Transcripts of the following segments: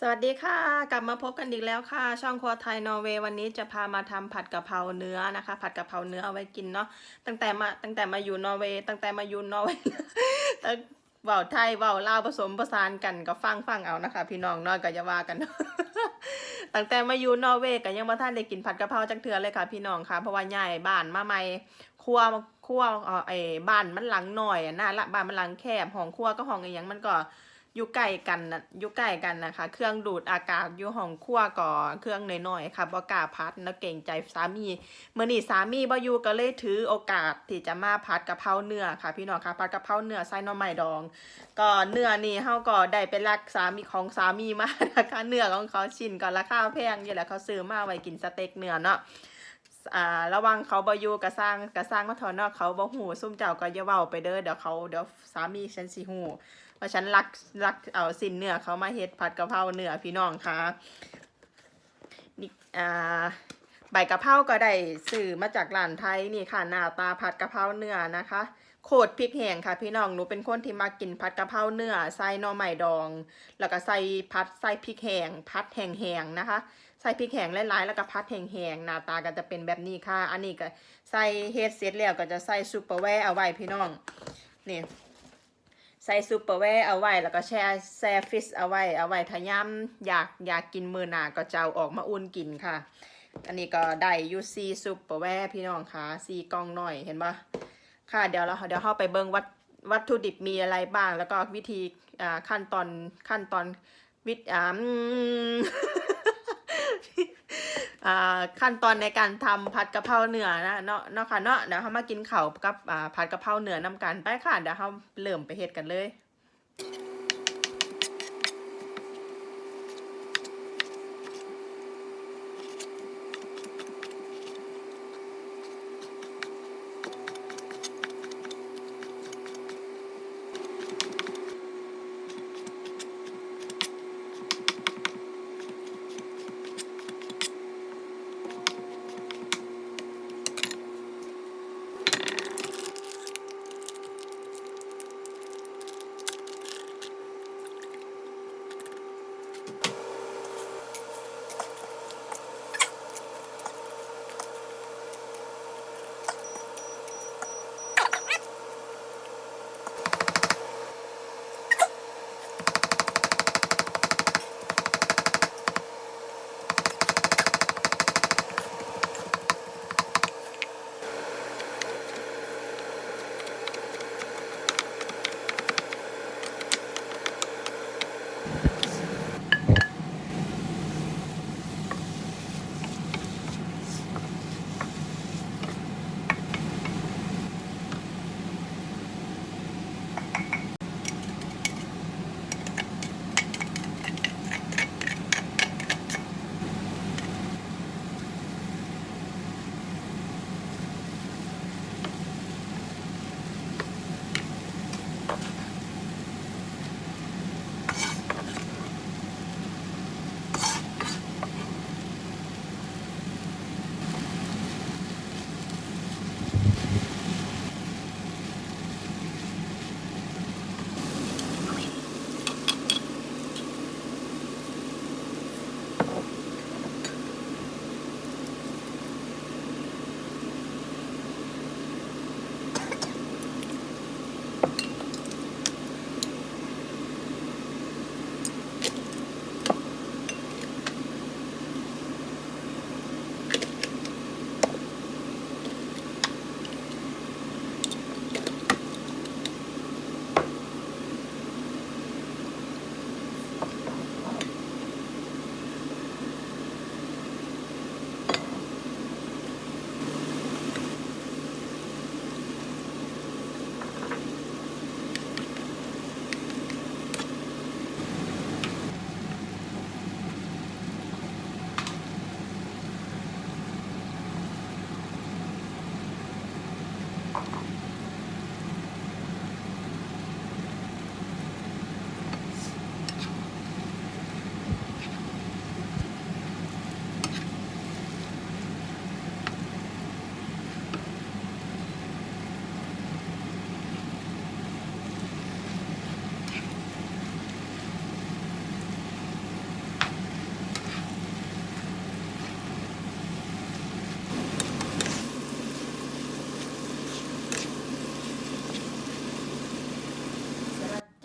สวัสดีค่ะ กลับมาพบกันอีกแล้วค่ะ ช่องครัวไทยนอร์เวย์วันนี้จะพามาทำผัดกะเพราเนื้อนะคะ ผัดกะเพราเนื้อเอาไว้กินเนาะตั้งแต่มาตั้งแต่มาอยู่นอร์เวย์ตั้งแต่มาอยู่นอร์เวย์ตั้งเว่าไทยเว่าลาวผสมผสานกันก็ฟังฟังเอานะคะ พี่น้องน้อยก็จะว่ากันตั้งแต่มาอยู่นอร์เวย์ก็ยังมาท่านได้กินผัดกะเพราจังเทือเลยค่ะพี่น้องค่ะเพราะว่าย้ายบ้านมาใหม่ครัวครัวเอ่อไอ้บ้านมันหลังหน่อยอะนะละบ้านมันหลังแคบห้องครัวก็ห้องอีหยังมันก็ อยู่ใกล้กันนะอยู่ใกล้กันนะคะ เครื่องดูดอากาศอยู่ห้องครัวก่อเครื่องน้อยๆค่ะบ่กล้าพัดแล้วเก่งใจสามีเมื่อนี้สามีบ่อยู่ก็เลยถือโอกาสที่จะมาผัดกะเพราเนื้อค่ะ พี่น้องค่ะผัดกะเพราเนื้อใส่หน่อไม้ดอง ก็เนื้อนี่เฮาก็ได้ไปรักสามีของสามีมานะคะเนื้อของเขาชิ้นก็ราคาแพงอยู่แหละเขาซื้อมาไว้กินสเต็กเนื้อเนาะอ่าระวังเขาบอยู่กระสร้างกระสร้างมาถอนนอกเขาบ่หูซุ่มเจ้าก็อย่าเว้าไปเด้อเดี๋ยวเขาเดี๋ยวสามีฉันสิหู เพราะฉันรักรักเอาสินเนื้อเขามาเฮ็ดผัดกะเพราเนื้อพี่น้องค่ะนี่อ่าใบกะเพราก็ได้ซื้อมาจากร้านไทยนี่ค่ะหน้าตาผัดกะเพราเนื้อนะคะโขดพริกแห้งค่ะ พี่น้องหนูเป็นคนที่มากินผัดกะเพราเนื้อใส่น่อไม้ดอง แล้วก็ใส่ผัดใส่พริกแห้งผัดแห้งๆนะคะ ใส่พริกแห้งหลายๆแล้วก็พัดแห้งๆหน้าตาก็จะเป็นแบบนี้ค่ะ อันนี้ก็ใส่เฮ็ดเสร็จแล้วก็จะใส่ซุปเปอร์แวร์เอาไว้พี่น้องนี่ ใส่ซุปเปอร์แวร์เอาไว้ แล้วก็แช่แช่ฟิชเอาไว้ เอาไว้ถ้าย่ำอยากอยากกินมือหนาก็จะเอาออกมาอุ่นกินค่ะ อันนี้ก็ได้ยูซีซุปเปอร์แวร์พี่น้องค่ะซีกล่องหน่อยเห็นปะค่ะเดี๋ยวเราเดี๋ยวเข้าไปเบิ่งวัตวัตถุดิบมีอะไรบ้าง แล้วก็วิธีอ่าขั้นตอนขั้นตอนวิธอ่าอืมอ่า ขั้นตอนในการทำผัดกะเพราเนื้อนะเนาะเนาะค่ะเนาะเดี๋ยวเขามากินเข่ากับผัดกะเพราเนื้อนำกันไปค่ะเดี๋ยวเขาเริ่มไปเฮ็ดกันเลย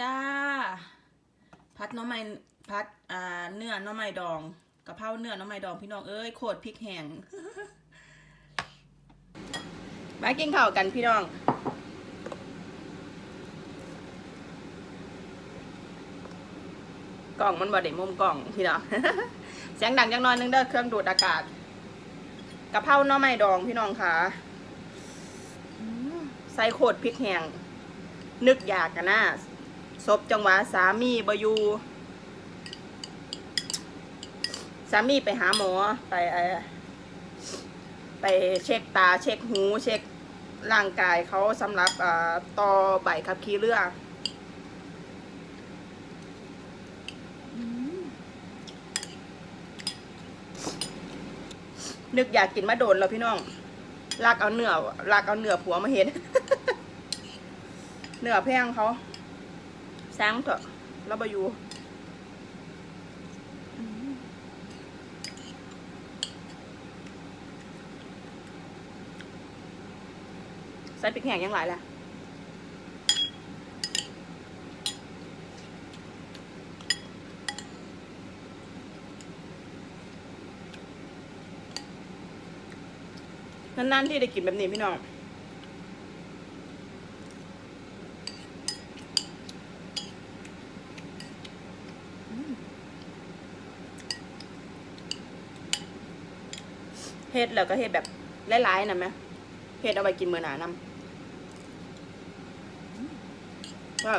จ้า พัดน้อไม้พัดอ่าเนื้อน้อไม้ดองกะเพราเนื้อน้อไม้ดองพี่น้องเอ้ยโคตรพริกแห้งมากินข้าวกันพี่น้องกล่องมันบ่ได้มุมกล่องพี่น้องเสียงดังจังน้อยนึงเด้อเครื่องดูดอากาศกะเพราหน้อไม้ดองพี่น้องค่ะใส่โคตรพริกแห้งนึกอยากกันนะ ศพจังหวะสามีบอยูสามีไปหาหมอไปไปเช็คตาเช็คหูเช็คร่างกายเขาสำหรับอ่าต่อใบขับขี่เรือนึกอยากกินมาโดนแล้วพี่น้องลากเอาเนื้อลากเอาเนื้อผัวมาเห็น เนื้อแพงเขา แซงเถอะแล้วบอยู่ใส่พริกแห้งยังหลายแหละนานๆที่ได้กินแบบนี้พี่น้อง เฮ็ดแล้วก็เฮ็ดแบบหลายๆนะแม่เฮ็ดเอาไปกินมื้อหน้านำก็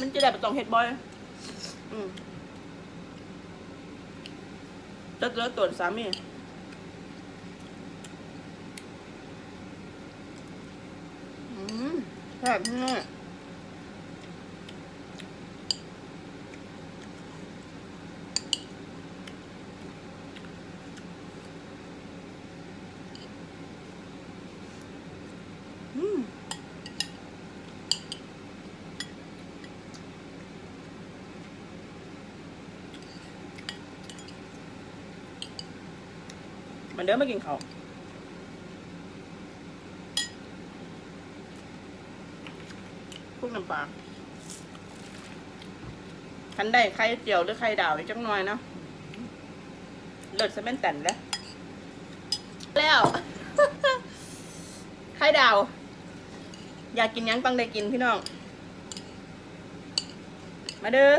มันจะได้บ่ต้องเฮ็ดบ่อย อืมจะเลิกตรวจสามีอืมแซ่บพี่น้อ เดินมากินเขาวพวกน้ำปลาคันได้ไข่เจียวหรือไข่ดาวอีกจังหน่อยเนาะเลิศซะแม่นแต่นแล้ว แล้ว ไข่ดาว อยากกินหยังปังได้กินพี่น้อง มาเด้อ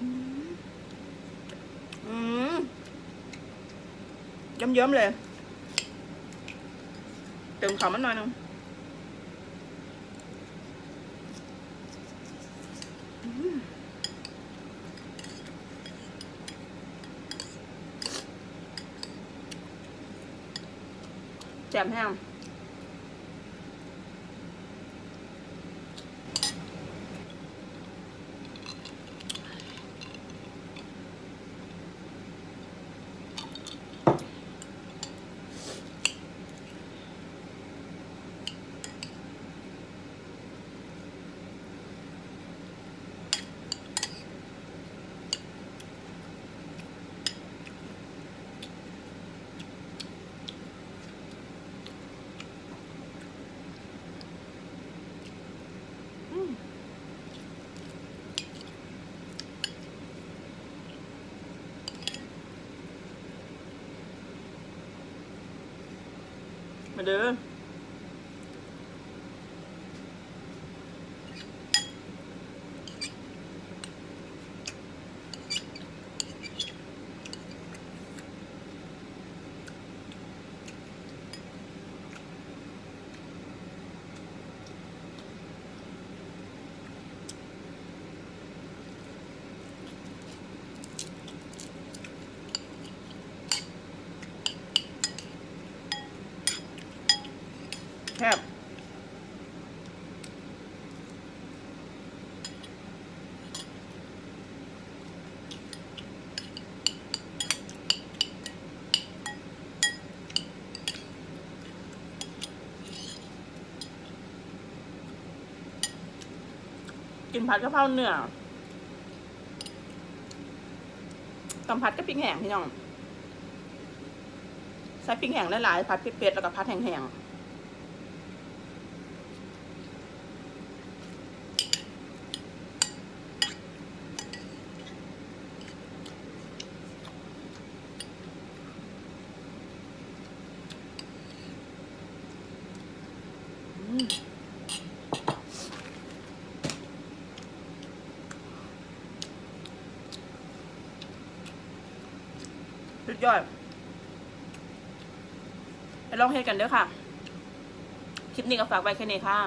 อืมอืม เยิ้มๆเลยเติม มาเด้อ แคบกินผัดกะเพราเนื้อต้องผัดกับพริกแห้งพี่น้อง ใส่พริกแห้งหลายๆผัดเผ็ดๆแล้วก็ผัดแห้งๆ ยอดไปลองเฮ็ดกันเด้อค่ะ คลิปนี้ก็ฝากไว้แค่นี้ค่ะ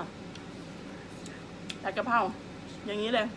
ผัดกะเพราอย่างนี้เลย